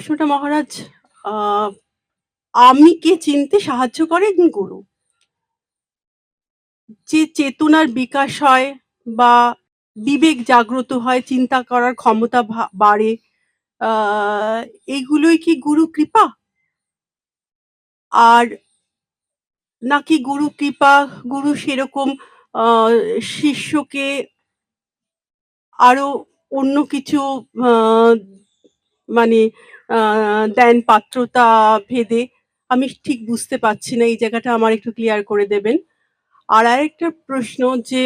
প্রশ্নটা মহারাজ আমি কে চিনতে সাহায্য করেন গুরু? যে চেতনার বিকাশ হয় বা বিবেক জাগ্রত হয় চিন্তা করার ক্ষমতা বাড়ে আহ, এইগুলোই কি গুরু কৃপা? আর নাকি গুরু কৃপা গুরু সেরকম শিষ্যকে আরও অন্য কিছু মানে দেন পাত্রতা ভেদে আমি ঠিক বুঝতে পারছি না, এই জায়গাটা আমার একটু ক্লিয়ার করে দেবেন। আর আরেকটা প্রশ্ন যে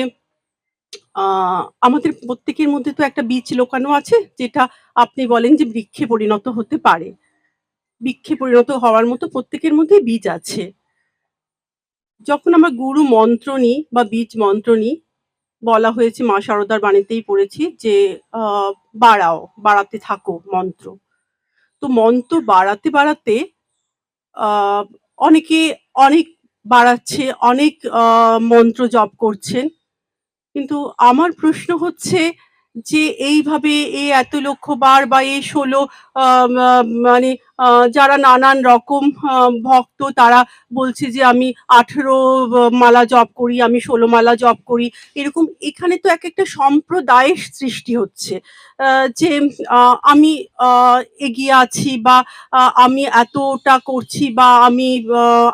আমাদের প্রত্যেকের মধ্যে তো একটা বীজ লোকানো আছে, যেটা আপনি বলেন যে বৃক্ষে পরিণত হতে পারে। বৃক্ষে পরিণত হওয়ার মতো প্রত্যেকের মধ্যে বীজ আছে। যখন আমরা গুরু মন্ত্র নিই বা বীজ মন্ত্র নিই, বলা হয়েছে মা শারদার বাণীতেই পড়েছি যে বাড়াও, বাড়াতে থাকো মন্ত্র। তো মন্ত্র বাড়াতে বাড়াতে অনেকে অনেক বাড়াচ্ছে, অনেক মন্ত্র জপ করছেন। কিন্তু আমার প্রশ্ন হচ্ছে যে এইভাবে এই এত লক্ষ বার বা এই ষোলো মানে যারা নানান রকম ভক্ত তারা বলছে যে আমি আঠেরো মালা জপ করি, আমি ষোলো মালা জপ করি। এরকম এখানে তো এক একটা সম্প্রদায়ের সৃষ্টি হচ্ছে। যে আমি এগিয়ে আছি বা আমি এতটা করছি বা আমি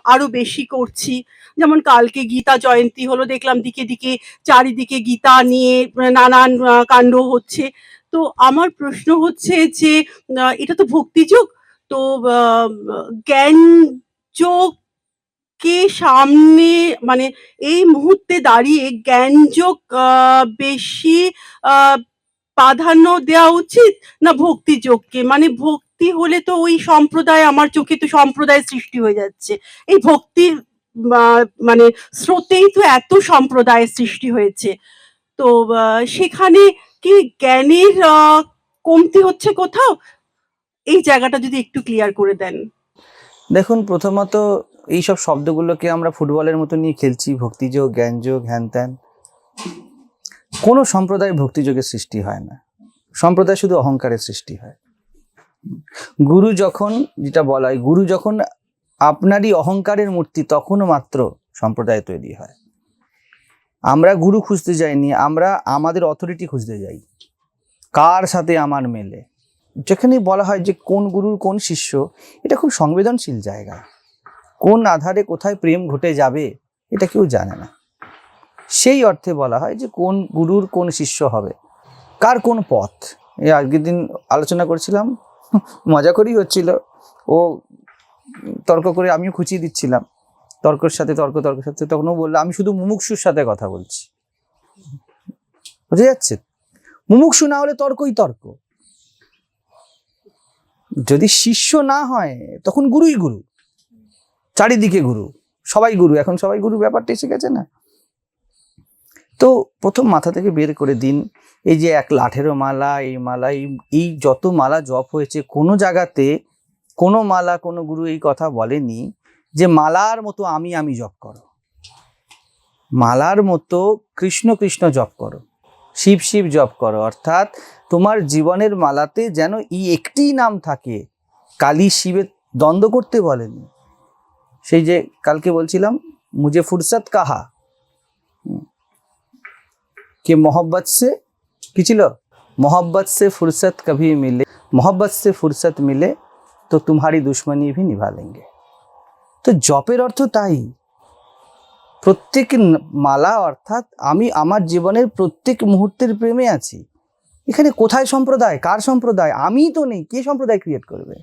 আরও বেশি করছি। যেমন কালকে গীতা জয়ন্তী হলো, দেখলাম দিকে দিকে চারিদিকে গীতা নিয়ে নানান কাণ্ড হচ্ছে। তো আমার প্রশ্ন হচ্ছে যে এটা তো ভক্তিযোগ তো জ্ঞান যোগকে সামনে মানে এই মুহূর্তে দাঁড়িয়ে জ্ঞান যোগ বেশি প্রাধান্য দেওয়া উচিত না ভক্তি যোগকে? মানে ভক্তি হলে তো ওই সম্প্রদায়, আমার চোখে তো সম্প্রদায় সৃষ্টি হয়ে যাচ্ছে। এই ভক্তির মানে স্রোতেই তো এত সম্প্রদায়ের সৃষ্টি হয়েছে। তো সেখানে কি জ্ঞানের কমতি হচ্ছে কোথাও? এই জায়গাটা যদি একটু ক্লিয়ার করে দেন। দেখুন, প্রথমত এই সব শব্দগুলোকে আমরা ফুটবলের মতো নিয়ে খেলছি, ভক্তিযোগ, জ্ঞানযোগ হ্যান ত্যান কোনো সম্প্রদায় ভক্তিযোগের সৃষ্টি হয় না। সম্প্রদায় শুধু অহংকারের সৃষ্টি হয়। গুরু যখন, যেটা বলা হয়, গুরু যখন আপনারই অহংকারের মূর্তি তখনও মাত্র সম্প্রদায় তৈরি হয়। আমরা গুরু খুঁজতে যাইনি, আমরা আমাদের অথরিটি খুঁজতে যাই। কার সাথে আমার মেলে? যেখানে বলা হয় যে কোন গুরুর কোন শিষ্য, এটা খুব সংবেদনশীল জায়গা। কোন আধারে কোথায় প্রেম ঘটে যাবে, এটা কেউ জানে না। সেই অর্থে বলা হয় যে কোন গুরুর কোন শিষ্য হবে, কার কোন পথ। এই আগের দিন আলোচনা করছিলাম, মজা করেই হচ্ছিল। ও তর্ক করে আমিও খুঁচিয়ে দিচ্ছিলাম। তর্কের সাথে, তর্ক, তর্কের সাথে। তখন ও বলল, আমি শুধু মুমুক্ষুর সাথে কথা বলছি। বুঝে যাচ্ছে? মুমুক্ষু না হলে তর্কই তর্ক। যদি শিষ্য না হয়, তখন গুরুই গুরু। চারিদিকে গুরু। সবাই গুরু। এখন সবাই গুরু ব্যাপারটা এসে গেছে না? তো প্রথম মাথা থেকে বের করে দিন, এই যে এক লাঠেরও মালা, এই মালা এই যত মালা জপ হয়েছে, কোনো জায়গাতে কোনো মালা, কোনো গুরু এই কথা বলেনি যে মালার মতো আমি আমি জপ করো। মালার মতো কৃষ্ণ কৃষ্ণ জপ করো। শিব শিব জপ করো। অর্থাৎ তোমার জীবনের মালাতে যেন ই একটি নাম থাকে। কালী শিবের দ্বন্দ্ব করতে বলেনি। সেই যে কালকে বলছিলাম মুজে ফুরসত কাহা? কে মহব্বত সে? কি ছিল? মহব্বত সে ফুরসত কভি মিলে, মহব্বত সে ফুরসত মিলে तो तुम्हारी दुश्मनी भी निभा लेंगे তো জপের অর্থ তাই প্রত্যেক ন- মালা অর্থাৎ আমি আমার জীবনের প্রত্যেক মুহূর্তের প্রেমে আছি এখানে কোথায় সম্প্রদায় কার সম্প্রদায় আমিই তো নেই কে সম্প্রদায় ক্রিয়েট করবে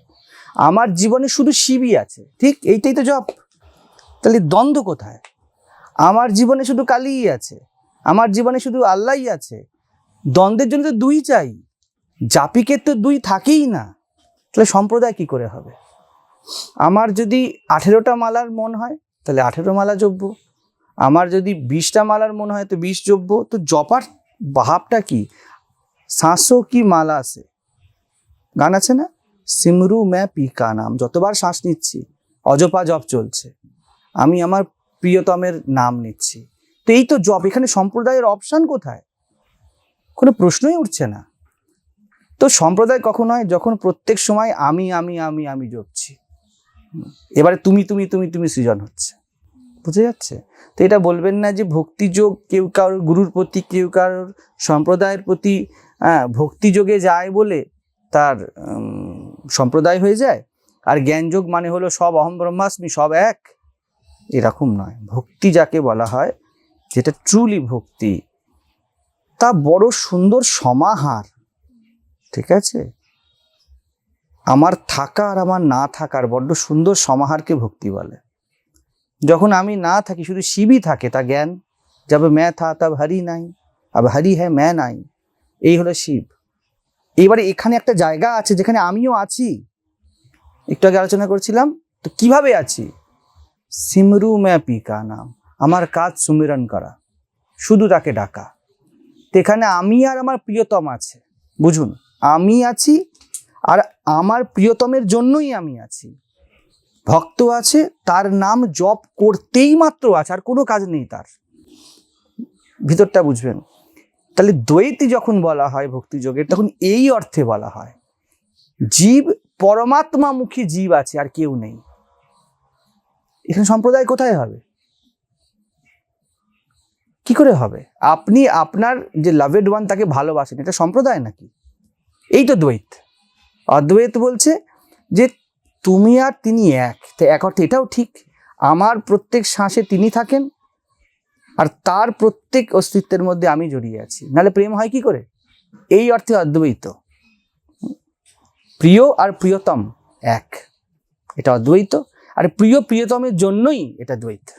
আমার জীবনে শুধু শিবই আছে ঠিক এইটাই তো জপ তাহলে দ্বন্দ্ব কোথায় আমার জীবনে শুধু কালিই আছে আমার জীবনে শুধু আল্লাহই আছে দ্বন্দ্বের জন্য তো দুই চাই জাপিকের তো দুই থাকেই না তাহলে সম্প্রদায় কি করে হবে? আমার যদি আঠেরোটা মালার মন হয়, তাহলে আঠেরো মালা জপব আমার যদি বিশটা মালার মন হয়, তো বিশ জপব তো জপার ভাবটা কি? শ্বাসও কি মালা আছে? গান আছে না? সিমরু ম্যা পিকা নাম। যতবার শ্বাস নিচ্ছি, অজপা জপ চলছে। আমি আমার প্রিয়তমের নাম নিচ্ছি। তো এই তো জব এখানে সম্প্রদায়ের অপশান কোথায়? কোনো প্রশ্নই উঠছে না। তো সম্প্রদায় কখন হয়? যখন প্রত্যেক সময় আমি আমি আমি আমি জপছি। এবারে তুমি তুমি তুমি তুমি সৃজন হচ্ছে। বুঝে যাচ্ছে? তো এটা বলবেন না যে ভক্তিযোগ কেউ কারোর গুরুর প্রতি, কেউ কারোর সম্প্রদায়ের প্রতি হ্যাঁ ভক্তিযোগে যায় বলে তার সম্প্রদায় হয়ে যায়। আর জ্ঞানযোগ মানে হলো সব অহম ব্রহ্মাস্মি, সব এক। এরকম নয়। ভক্তি যাকে বলা হয়, যেটা ট্রুলি ভক্তি, তা বড় সুন্দর সমাহার। ঠিক আছে? আমার থাকা আর আমার না থাকার বড্ড সুন্দর সমাহারকে ভক্তি বলে। যখন আমি না থাকি, শুধু শিবই থাকে, তা জ্ঞান? যাব ম্যা থা, তব হারি নাই। আব হারি হ্যাঁ ম্যা নাই। এই হলো শিব। এবারে এখানে একটা জায়গা আছে যেখানে আমিও আছি। একটু আগে আলোচনা করছিলাম, তো কীভাবে আছি? সিমরু ম্যা পিকা নাম। আমার কাজ সুমিরন করা। শুধু তাকে ডাকা। তো এখানে আমি আর আমার প্রিয়তম আছে। বুঝুন? আমি আছি আর আমার প্রিয়তমের জন্যই আমি আছি। ভক্ত আছে, তার নাম জপ করতেই মাত্র আছে, আর কোনো কাজ নেই তার। ভিতরটা বুঝবেন। তাহলে দ্বৈতী যখন বলা হয় ভক্তিযোগের তখন এই অর্থে বলা হয়। জীব, পরমাত্মামুখী জীব আছে, আর কেউ নেই। এখানে সম্প্রদায় কোথায় হবে? কি করে হবে? আপনি, আপনার যে লাভেড ওয়ান তাকে ভালোবাসেন, এটা সম্প্রদায় নাকি? এই তো দ্বৈত। অদ্বৈত বলছে যে তুমি আর তিনি এক। তো এক অর্থে এটাও ঠিক, আমার প্রত্যেক শ্বাসে তিনি থাকেন আর তার প্রত্যেক অস্তিত্বের মধ্যে আমি জড়িয়ে আছি। নাহলে প্রেম হয় কি করে? এই অর্থে অদ্বৈত। প্রিয় আর প্রিয়তম এক। এটা অদ্বৈত আর প্রিয় প্রিয়তমের জন্যই এটা দ্বৈত।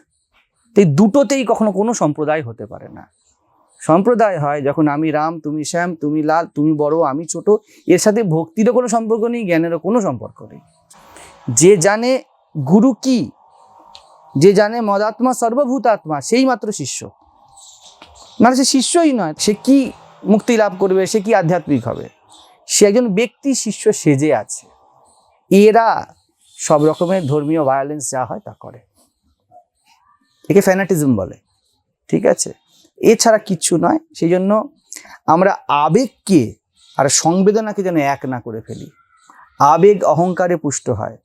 এই দুটোতেই কখনো কোনো সম্প্রদায় হতে পারে না। সম্প্রদায় হয় যখন আমি রাম, তুমি শ্যাম, তুমি লাল, তুমি বড়, আমি ছোট, এর সাথে ভক্তিরও কোনো সম্পর্ক নেই, জ্ঞানেরও কোনো সম্পর্ক নেই। যে জানে গুরু কি, যে জানে মদাত্মা সর্বভূতাত্মা, সেই মাত্র শিষ্য। না সে শিষ্যই নয়, সে কি মুক্তি লাভ করবে, সে কি আধ্যাত্মিক হবে? সে একজন ব্যক্তি শিষ্য সেজে আছে। এরা সব রকমের ধর্মীয় ভায়োলেন্স যা হয় তা করে। একে ফ্যানাটিজম বলে, ঠিক আছে? এছাড়া কিচ্ছু নয়। সেই জন্য আমরা আবেগকে আর সংবেদনাকে যেন এক না করে ফেলি। আবেগ অহংকারে পুষ্ট হয়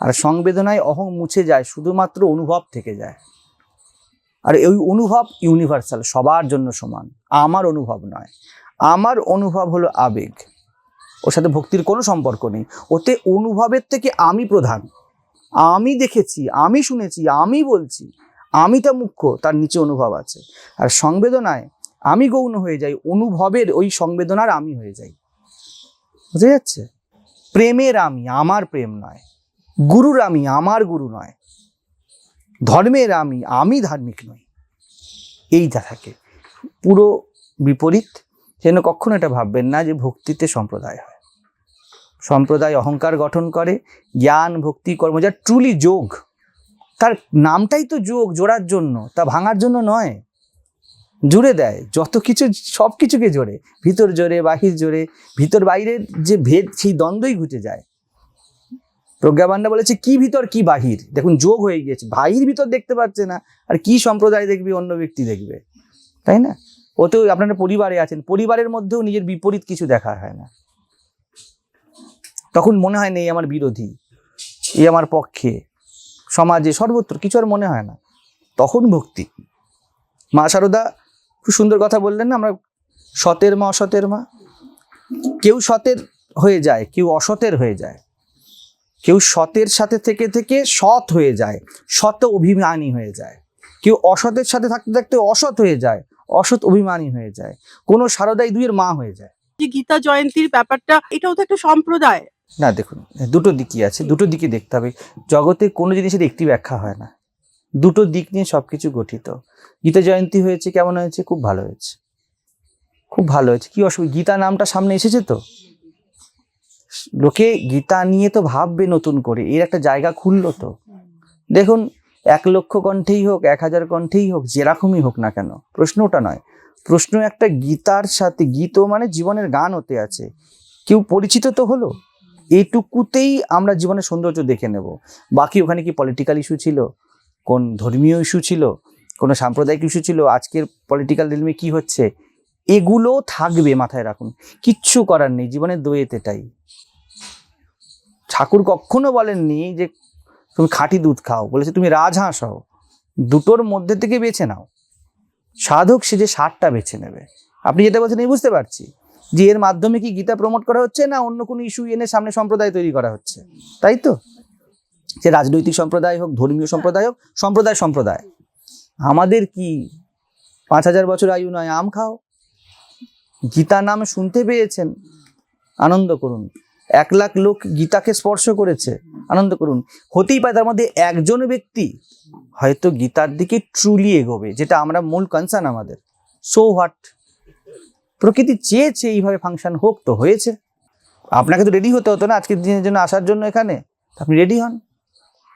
আর সংবেদনায় অহং মুছে যায়, শুধুমাত্র অনুভব থেকে যায়। আর এই অনুভব ইউনিভার্সাল সবার জন্য সমান। আমার অনুভব নয়। আমার অনুভব হলো আবেগ। ওর সাথে ভক্তির কোনো সম্পর্ক নেই। ওতে অনুভবের থেকে আমি প্রধান। আমি দেখেছি, আমি শুনেছি, আমি বলছি। আমিটা মুখ্য, তার নিচে অনুভব আছে। আর সংবেদনায় আমি গৌণ হয়ে যাই, অনুভবের ওই সংবেদনার আমি হয়ে যাই। বুঝা যাচ্ছে? প্রেমের আমি, আমার প্রেম নয়। গুরুর আমি, আমার গুরু নয়। ধর্মের আমি আমি ধার্মিক নই। এইটা থাকে পুরো বিপরীত, যেন কখনো এটা ভাববেন না যে ভক্তিতে সম্প্রদায় হয়। সম্প্রদায় অহংকার গঠন করে, জ্ঞান, ভক্তি, কর্ম, যা ট্রুলি যোগ। তার নামটাই তো যোগ জোড়ার জন্য। তা ভাঙার জন্য নয়। জুড়ে দেয়, যত কিছু, সব কিছুকে জোরে ভিতর জোরে বাহির জোরে ভিতর বাইরের যে ভেদ, সেই দ্বন্দ্বই ঘুচে যায়। প্রজ্ঞাবান্ডা বলেছে, কি ভিতর, কি বাহির? দেখুন, যোগ হয়ে গিয়েছে। বাহির ভিতর দেখতে পাচ্ছে না, আর কি সম্প্রদায় দেখবে, অন্য ব্যক্তি দেখবে। তাই না? ওতেও আপনারা পরিবারে আছেন, পরিবারের মধ্যেও নিজের বিপরীত কিছু দেখা হয় না। তখন মনে হয় না এই আমার বিরোধী। এই আমার পক্ষে। সমাজে সর্বত্র কিছু আর মনে হয় না। তখন ভক্তি। মা শারদা খুব সুন্দর কথা বললেন না আমরা? সতের মা, অসতের মা? কেউ সতের হয়ে যায়, কেউ অসতের হয়ে যায়। কেউ সতের সাথে থেকে থেকে সৎ হয়ে যায় সত অভিমানী হয়ে যায়। কেউ অসতের সাথে থাকতে থাকতে অসৎ হয়ে যায়, অসৎ অভিমানী হয়ে যায়। কোনো সারদাই দুইয়ের মা হয়ে যায়। যে গীতা জয়ন্তীর ব্যাপারটা, এটাও তো একটা সম্প্রদায়। না, দেখুন, দুটো দিকই আছে, দুটো দিকই দেখতে হবে। জগতে কোনো জিনিসের একটি ব্যাখ্যা হয় না। দুটো দিক নিয়ে সব কিছু গঠিত। গীতা জয়ন্তী হয়েছে, কেমন হয়েছে? খুব ভালো হয়েছে। খুব ভালো হয়েছে। কি অসুবিধা? গীতা নামটা সামনে এসেছে তো? লোকে গীতা নিয়ে তো ভাববে নতুন করে। এর একটা জায়গা খুললো তো। দেখুন, এক লক্ষ কণ্ঠেই হোক, এক হাজার কণ্ঠেই হোক, যেরকমই হোক না কেন প্রশ্নটা নয়। প্রশ্ন একটা গীতার সাথে, গীত মানে জীবনের গান হতে আছে। কেউ পরিচিত তো হলো? এইটুকুতেই আমরা জীবনের সৌন্দর্য দেখে নেব। বাকি ওখানে কি পলিটিক্যাল ইস্যু ছিল? কোন ধর্মীয় ইস্যু ছিল? কোনো সাম্প্রদায়িক ইস্যু ছিল? আজকের পলিটিক্যাল রিলমে কি হচ্ছে? এগুলো থাকবে মাথায় রাখুন। কিচ্ছু করার নেই, জীবনের দোয়েত এটাই। ঠাকুর কখনো বলেননি যে তুমি খাঁটি দুধ খাও, বলেছে তুমি রাজহাঁস হও, দুটোর মধ্যে থেকে বেছে নাও। সাধক সে যে সারটা বেছে নেবে। আপনি যেটা বলছেন এই বুঝতে পারছি। যে এর মাধ্যমে কি গীতা প্রমোট করা হচ্ছে না অন্য কোনো ইস্যু এনে সামনে সম্প্রদায় তৈরি করা হচ্ছে? তাই তো? সে রাজনৈতিক সম্প্রদায় হোক, ধর্মীয় সম্প্রদায় হোক, সম্প্রদায় সম্প্রদায়। আমাদের কি পাঁচ হাজার বছর আয়ু নয়, আম খাও? গীতা নাম শুনতে পেয়েছেন? আনন্দ করুন। এক লাখ লোক গীতাকে স্পর্শ করেছে। আনন্দ করুন। হতেই পারে তার মধ্যে একজন ব্যক্তি হয়তো গীতার দিকে ট্রুলি এগোবে, যেটা আমরা মূল কনসার্ন আমাদের। সো হোয়াট প্রকৃতি চেয়েছে এইভাবে ফাংশন হোক তো হয়েছে। আপনাকে তো রেডি হতে হতো না আজকের দিনের জন্য আসার জন্য এখানে। আপনি রেডি হন।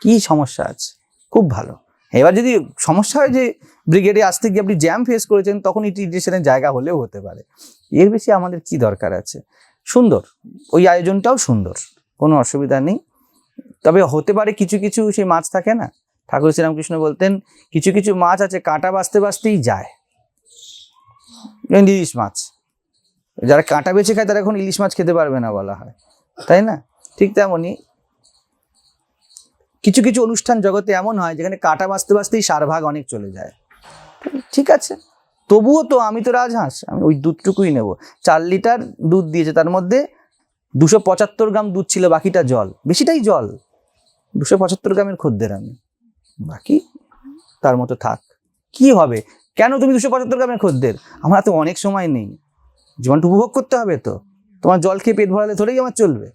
কি সমস্যা আছে? খুব ভালো। এবার যদি সমস্যা হয় যে ব্রিগেডে আসতে গিয়ে আপনি জ্যাম ফেস করেছেন, তখন এটি ইরিটেশনের জায়গা হলেও হতে পারে। এর বেশি আমাদের কি দরকার আছে? সুন্দর। ওই আয়োজনটাও সুন্দর। কোনো অসুবিধা নেই। তবে হতে পারে কিছু কিছু সেই মাছ থাকে না? ঠাকুর শ্রীরামকৃষ্ণ বলতেন, কিছু কিছু মাছ আছে, কাঁটা বাঁচতে, বাঁচতেই যায়। ইলিশ মাছ। যারা কাঁটা বেছে খায়, তারা এখন ইলিশ মাছ খেতে পারবে না বলা হয়। তাই না? ঠিক তেমনই। কিছু কিছু অনুষ্ঠান জগতে এমন হয়, যেখানে কাঁটা বাঁচতে বাঁচতেই সার ভাগ অনেক চলে যায়। ঠিক আছে। তবুও তো আমি তো রাজহাঁস, আমি ওই দুধটুকুই নেব। চার লিটার দুধ দিয়েছে, তার মধ্যে দুশো পঁচাত্তর গ্রাম দুধ ছিল, বাকিটা জল। বেশিটাই জল। দুশো পঁচাত্তর গ্রামের খদ্দের আমি। বাকি তার মতো থাক। কি হবে? কেন তুমি দুশো পঁচাত্তর গ্রামের খদ্দের? আমার হাতে অনেক সময় নেই। জীবনটা উপভোগ করতে হবে তো। তোমার জল খেয়ে পেট ভরালে ধরেই আমার চলবে।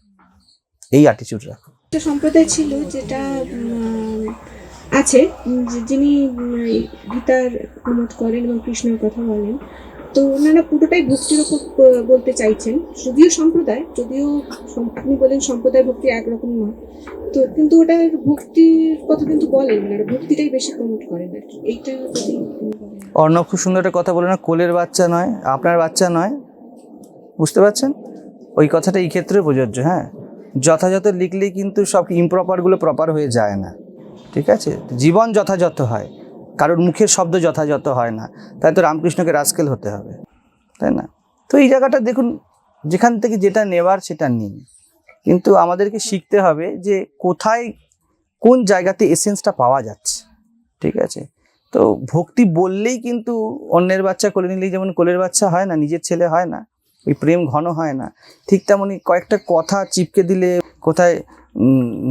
এই অ্যাটিচিউড রাখো। একটা সম্প্রদায় ছিল যেটা আছে যিনি গীতার প্রমোট করেন এবং কৃষ্ণের কথা বলেন। তো ওনারা পুরোটাই ভক্তির ওপর বলতে চাইছেন। যদিও সম্প্রদায়, যদিও আপনি বলেন সম্প্রদায় ভক্তি একরকম নয়, তো কিন্তু ওটা ভক্তির কথা কিন্তু বলেন ওনারা ভক্তিটাই বেশি প্রমোট করেন আর কি। এইটা অর্ণব খুব সুন্দর একটা কথা বলে না, কোলের বাচ্চা নয়, আপনার বাচ্চা নয়। বুঝতে পারছেন? ওই কথাটা এই ক্ষেত্রে প্রযোজ্য হ্যাঁ। যথাযথ লিখলেই কিন্তু সব ইমপ্রপারগুলো প্রপার হয়ে যায় না। ঠিক আছে? জীবন যথাযথ হয়। কারোর মুখের শব্দ যথাযথ হয় না। তাই তো রামকৃষ্ণকে রাজকেল হতে হবে, তাই না? তো এই জায়গাটা দেখুন, যেখান থেকে যেটা নেওয়ার সেটা নিন কিন্তু আমাদেরকে শিখতে হবে যে কোথায়, কোন জায়গাতে এসেন্সটা পাওয়া যাচ্ছে, ঠিক আছে? তো ভক্তি বললেই কিন্তু অন্যের বাচ্চা কোলে নিলেই যেমন কোলের বাচ্চা হয় না, নিজের ছেলে হয় না, ওই প্রেম ঘন হয় না। ঠিক তেমনই কয়েকটা কথা চিপকে দিলে কোথায়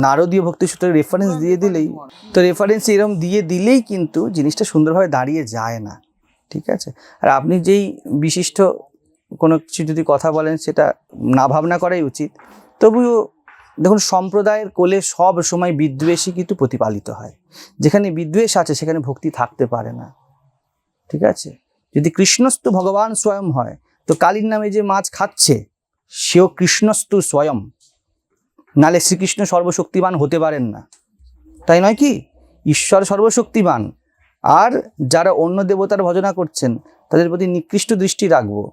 নারদীয় ভক্তি সূত্রে রেফারেন্স দিয়ে দিলেই, তো রেফারেন্স এরকম দিয়ে দিলেই কিন্তু জিনিসটা সুন্দরভাবে দাঁড়িয়ে যায় না, ঠিক আছে? আর আপনি যেই বিশিষ্ট কোনো কিছু যদি কথা বলেন সেটা না ভাবনা করাই উচিত। তবুও দেখুন, সম্প্রদায়ের কোলে সব সময় বিদ্বেষই কিন্তু প্রতিপালিত হয়। যেখানে বিদ্বেষ আছে সেখানে ভক্তি থাকতে পারে না, ঠিক আছে? যদি কৃষ্ণস্তু ভগবান স্বয়ং হয়, তো কালীর নামে যে মাছ খাচ্ছে, সেও কৃষ্ণস্তু স্বয়ং। নালে শ্রীকৃষ্ণ সর্বশক্তিমান হতে পারেন না। তাই নয় কি? ঈশ্বর সর্বশক্তিমান। আর যারা অন্য দেবতার ভজনা করছেন, তাদের প্রতি নিকৃষ্ট দৃষ্টি রাখব।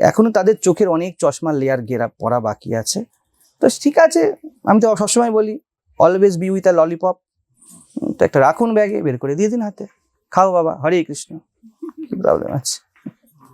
এখনও তাদের চোখের অনেক চশমার লেয়ার ঘেরা পড়া বাকি আছে। তো ঠিক আছে, আমি তো সবসময় বলি always be with a lollipop তো একটা রাখুন ব্যাগে, বের করে দিয়ে দিন হাতে। খাও বাবা, হরে কৃষ্ণ। কি প্রবলেম আছে?